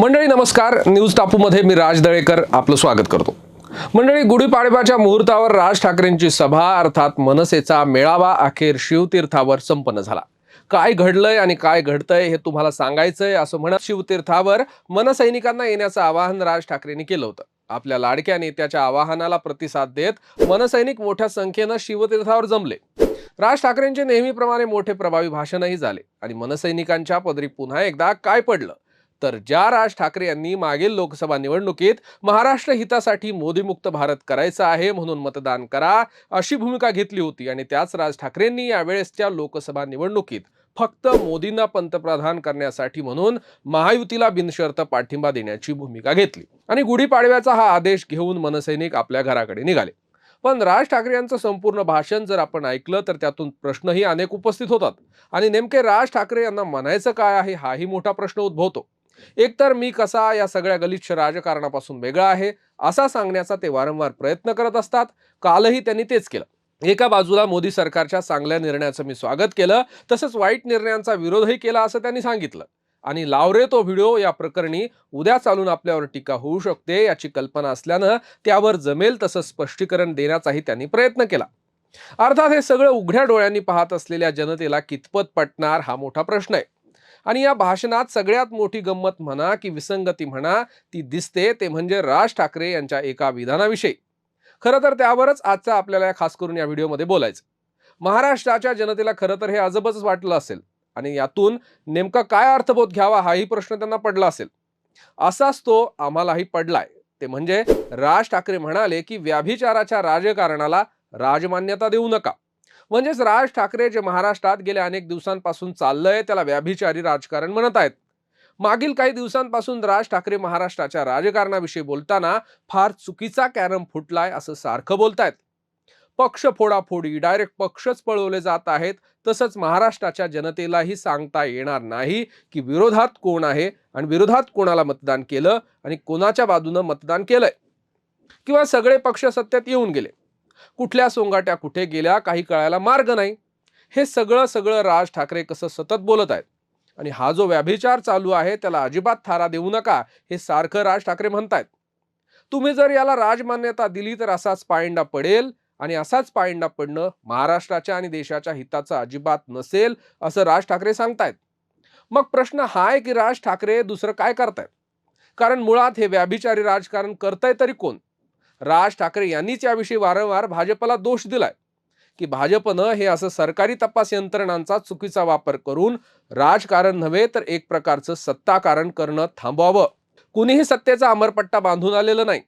मंडळी नमस्कार. न्यूज टापूमध्ये मी राज दळेकर आपलं स्वागत करतो. मंडळी गुढीपाडव्याच्या मुहूर्तावर राज ठाकरेंची सभा अर्थात मनसेचा मेळावा अखेर शिवतीर्थावर संपन्न झाला. काय घडलंय आणि काय घडतंय हे तुम्हाला सांगायचंय असं म्हणत शिवतीर्थावर मनसैनिकांना येण्याचं आवाहन राज ठाकरेंनी केलं होतं. आपल्या लाडक्या नेत्याच्या आवाहनाला प्रतिसाद देत मनसैनिक मोठ्या संख्येनं शिवतीर्थावर जमले. राज ठाकरेंचे नेहमीप्रमाणे मोठे प्रभावी भाषणही झाले आणि मनसैनिकांच्या पदरी पुन्हा एकदा काय पडलं? तर ज्या राज ठाकरे यांनी मागील लोकसभा निवडणुकीत महाराष्ट्र हितासाठी मोदीमुक्त भारत करायचा आहे म्हणून मतदान करा अशी भूमिका घेतली होती आणि त्याच राज ठाकरेंनी यावेळेसच्या लोकसभा निवडणुकीत फक्त मोदींना पंतप्रधान करण्यासाठी म्हणून महायुतीला बिनशर्त पाठिंबा देण्याची भूमिका घेतली. आणि गुढीपाडव्याचा हा आदेश घेऊन मनसैनिक आपल्या घराकडे निघाले. पण राज ठाकरे यांचं संपूर्ण भाषण जर आपण ऐकलं तर त्यातून प्रश्नही अनेक उपस्थित होतात. आणि नेमके राज ठाकरे यांना म्हणायचं काय आहे हाही मोठा प्रश्न उद्भवतो. एकतर मी कसा या सगळ्या गलिच्छ राजकारणापासून वेगळा आहे असा सांगण्याचा ते वारंवार प्रयत्न करत असतात. कालही त्यांनी तेच केलं. एका बाजूला मोदी सरकारच्या चांगल्या निर्णयाचं मी स्वागत केलं तसंच वाईट निर्णयांचा विरोधही केला असं त्यांनी सांगितलं. आणि लावरे तो व्हिडिओ या प्रकरणी उद्या चालून आपल्यावर टीका होऊ शकते याची कल्पना असल्यानं त्यावर जमेल तसं स्पष्टीकरण देण्याचाही त्यांनी प्रयत्न केला. अर्थात हे सगळं उघड्या डोळ्यांनी पाहत असलेल्या जनतेला कितपत पटणार हा मोठा प्रश्न आहे. आणि या भाषणात सगळ्यात मोठी गंमत म्हणा की विसंगती म्हणा ती दिसते ते म्हणजे राज ठाकरे यांच्या एका विधानाविषयी. खरं तर त्यावरच आजचा आपल्याला या खास करून या व्हिडिओमध्ये बोलायचं. महाराष्ट्राच्या जनतेला खरं तर हे अजबच वाटलं असेल आणि यातून नेमका काय अर्थबोध घ्यावा हाही प्रश्न त्यांना पडला असेल. असाच तो आम्हालाही पडलाय. ते म्हणजे राज ठाकरे म्हणाले की व्याभिचाराच्या राजकारणाला राजमान्यता देऊ नका. म्हणजेच राज ठाकरे जे महाराष्ट्रात गेल्या अनेक दिवसांपासून चाललंय त्याला व्याभिचारी राजकारण म्हणत आहेत. मागील काही दिवसांपासून राज ठाकरे महाराष्ट्राच्या राजकारणाविषयी बोलताना फार चुकीचा कॅरम फुटलाय असं सारखं बोलतायत. पक्ष फोडाफोडी डायरेक्ट पक्षच पळवले जात आहेत तसंच महाराष्ट्राच्या जनतेलाही सांगता येणार नाही की विरोधात कोण आहे आणि विरोधात कोणाला मतदान केलं आणि कोणाच्या बाजूनं मतदान केलंय. किंवा सगळे पक्ष सत्तेत येऊन गेले. कुठल्या सोंगाट्या कुठे गेल्या काही कळायला मार्ग नाही. हे सगळं सगळं राज ठाकरे कसं सतत बोलत आहेत. आणि हा जो व्याभिचार चालू आहे त्याला अजिबात थारा देऊ नका हे सारखं राज ठाकरे म्हणतायत. तुम्ही जर याला राजमान्यता दिली तर असाच पायंडा पडेल आणि असाच पायंडा पडणं महाराष्ट्राच्या आणि देशाच्या हिताचं अजिबात नसेल असं राज ठाकरे सांगतायत. मग प्रश्न हा आहे की राज ठाकरे दुसरं काय करतायत? कारण मुळात हे व्याभिचारी राजकारण करताय तरी कोण? राज ठाकरे यांनीच याविषयी वारंवार भाजपला दोष दिलाय. की भाजपनं हे असं सरकारी तपास यंत्रणांचा चुकीचा वापर करून राजकारण नव्हे तर एक प्रकारचं सत्ताकारण करणं थांबवावं. कुणीही सत्तेचा अमरपट्टा बांधून आलेलं नाही.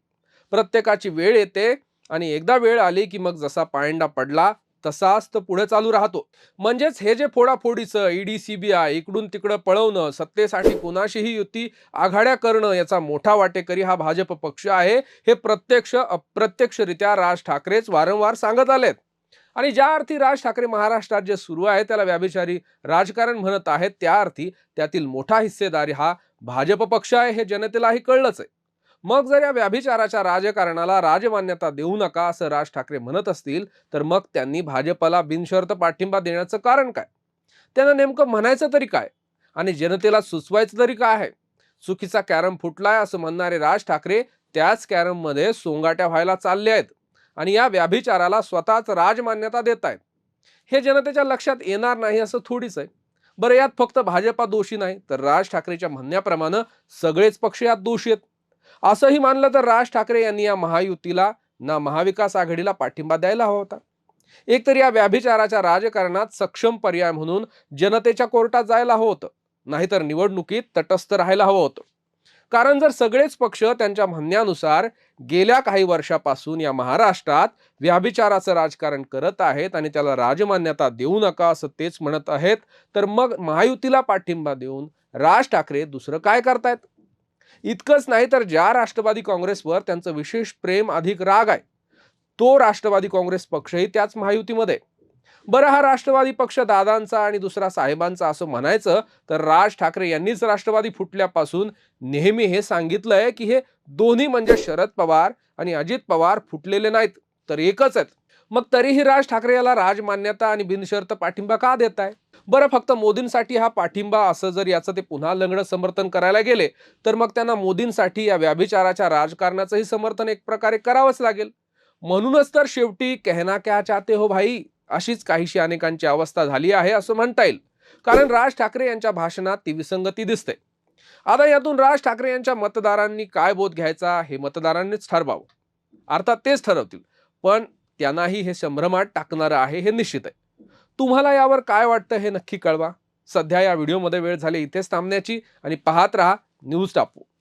प्रत्येकाची वेळ येते आणि एकदा वेळ आली की मग जसा पायंडा पडला तसाच तर पुढे चालू राहतो. म्हणजेच हे जे फोडाफोडीचं ईडी सीबीआय इकडून तिकडं पळवणं सत्तेसाठी कुणाशीही युती आघाड्या करणं याचा मोठा वाटेकरी हा भाजप पक्ष आहे हे प्रत्यक्ष अप्रत्यक्षरित्या राज ठाकरेच वारंवार सांगत आलेत. आणि ज्या अर्थी राज ठाकरे महाराष्ट्रात जे सुरू आहे त्याला व्याभिचारी राजकारण म्हणत आहेत त्या अर्थी त्यातील मोठा हिस्सेदारी हा भाजप पक्ष आहे हे जनतेलाही कळलंच आहे. मग जर या व्याभिचाराच्या राजकारणाला राजमान्यता देऊ नका असं राज ठाकरे म्हणत असतील तर मग त्यांनी भाजपला बिनशर्त पाठिंबा देण्याचं कारण काय? त्यांना नेमकं म्हणायचं तरी काय? आणि जनतेला सुचवायचं तरी काय आहे? चुकीचा कॅरम फुटलाय असं म्हणणारे राज ठाकरे त्याच कॅरममध्ये सोंगाट्या व्हायला चालले आहेत आणि या व्याभिचाराला स्वतःच राजमान्यता देत आहेत. हे जनतेच्या लक्षात येणार नाही असं थोडीच आहे. बरं यात फक्त भाजपा दोषी नाही तर राज ठाकरेच्या म्हणण्याप्रमाणे सगळेच पक्ष यात दोषी आहेत. असंही मानलं तर राज ठाकरे यांनी या महायुतीला ना महाविकास आघाडीला पाठिंबा द्यायला हवा होता. एक तर या व्याभिचाराच्या राजकारणात सक्षम पर्याय म्हणून जनतेच्या कोर्टात जायला हवं होतं. नाहीतर निवडणुकीत तटस्थ राहायला हवं होतं. कारण जर सगळेच पक्ष त्यांच्या म्हणण्यानुसार गेल्या काही वर्षापासून या महाराष्ट्रात व्याभिचाराचं राजकारण करत आहेत आणि त्याला राजमान्यता देऊ नका असं तेच म्हणत आहेत तर मग महायुतीला पाठिंबा देऊन राज ठाकरे दुसरं काय करतायत? इतकंच नाही तर ज्या राष्ट्रवादी काँग्रेसवर त्यांचं विशेष प्रेम अधिक राग आहे तो राष्ट्रवादी काँग्रेस पक्षही त्याच महायुतीमध्ये. बरं हा राष्ट्रवादी पक्ष दादांचा आणि दुसरा साहेबांचा असं म्हणायचं तर राज ठाकरे यांनीच राष्ट्रवादी फुटल्यापासून नेहमी हे सांगितलंय की हे दोन्ही म्हणजे शरद पवार आणि अजित पवार फुटलेले नाहीत तर एकच आहेत. मग तरीही राज ठाकरे याला राजमान्यता आणि बिनशर्त पाठिंबा का देत आहे बरं फक्त मोदींसाठी हा पाठिंबा असं जर याचं ते पुन्हा लंगडं समर्थन करायला गेले तर मग त्यांना मोदींसाठी या व्याभिचाराच्या राजकारणाचंही समर्थन एक प्रकारे करावंच लागेल. म्हणूनच तर शेवटी कहना क्या चाहते हो भाई? अशीच काहीशी अनेकांची अवस्था झाली आहे असं म्हणता येईल. कारण राज ठाकरे यांच्या भाषणात ती विसंगती दिसते. आता यातून राज ठाकरे यांच्या मतदारांनी काय बोध घ्यायचा हे मतदारांनीच ठरवावं. अर्थात तेच ठरवतील. पण त्यांनाही हे संभ्रमात टाकणारं आहे हे निश्चित आहे. तुम्हाला यावर काय वाटतं हे नक्की कळवा. सध्या या व्हिडिओमध्ये वेळ झाली इथेच थांबण्याची आणि पाहत राहा न्यूज टापू.